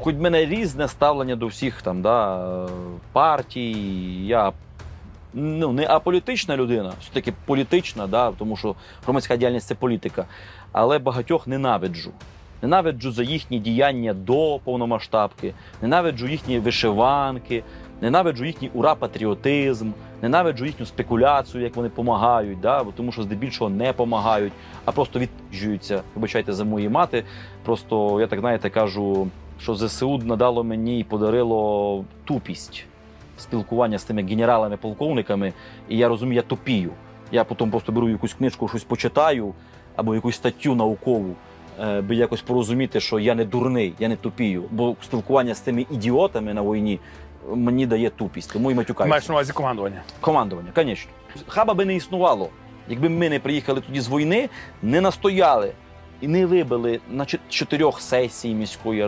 хоч в мене різне ставлення до всіх там, да, партій, я ну, не аполітична людина, все-таки політична, да, тому що громадська діяльність це політика, але багатьох ненавиджу. Ненавиджу за їхні діяння до повномасштабки, ненавиджу їхні вишиванки, ненавиджу їхній ура-патріотизм, ненавиджу їхню спекуляцію, як вони допомагають, да, тому що здебільшого не допомагають, а просто відпіжуються. Вибачайте за мої мати. Просто я так знаєте кажу, що ЗСУ надало мені і подарило тупість спілкування з тими генералами-полковниками, і я розумію, я тупію. Я потім просто беру якусь книжку, щось почитаю або якусь статтю наукову, е, би якось порозуміти, що я не дурний, я не тупію. Бо спілкування з цими ідіотами на війні мені дає тупість, тому і матюкаюся. Маєш на увазі командування. Командування, звісно. Хаба би не існувало. Якби ми не приїхали тоді з війни, не настояли і не вибили на чотирьох сесій міської ради.